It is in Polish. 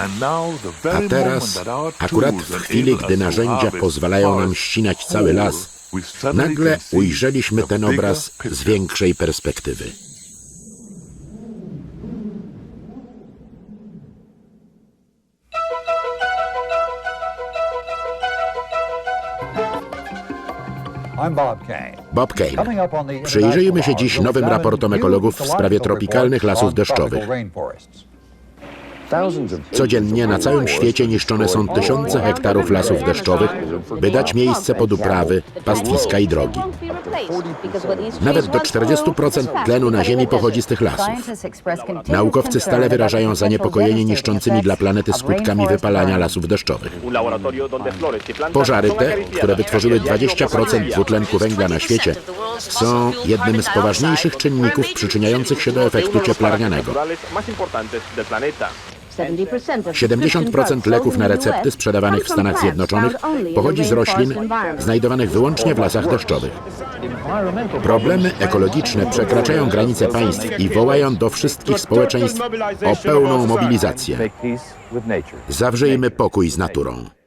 A teraz, akurat w chwili, gdy narzędzia pozwalają nam ścinać cały las, nagle ujrzeliśmy ten obraz z większej perspektywy. I'm Bob Kane. Bob Kane. Przyjrzyjmy się dziś nowym raportom ekologów w sprawie tropikalnych lasów deszczowych. Codziennie na całym świecie niszczone są tysiące hektarów lasów deszczowych, by dać miejsce pod uprawy, pastwiska i drogi. Nawet do 40% tlenu na Ziemi pochodzi z tych lasów. Naukowcy stale wyrażają zaniepokojenie niszczącymi dla planety skutkami wypalania lasów deszczowych. Pożary te, które wytworzyły 20% dwutlenku węgla na świecie, są jednym z poważniejszych czynników przyczyniających się do efektu cieplarnianego. 70% leków na recepty sprzedawanych w Stanach Zjednoczonych pochodzi z roślin znajdowanych wyłącznie w lasach deszczowych. Problemy ekologiczne przekraczają granice państw i wołają do wszystkich społeczeństw o pełną mobilizację. Zawrzyjmy pokój z naturą.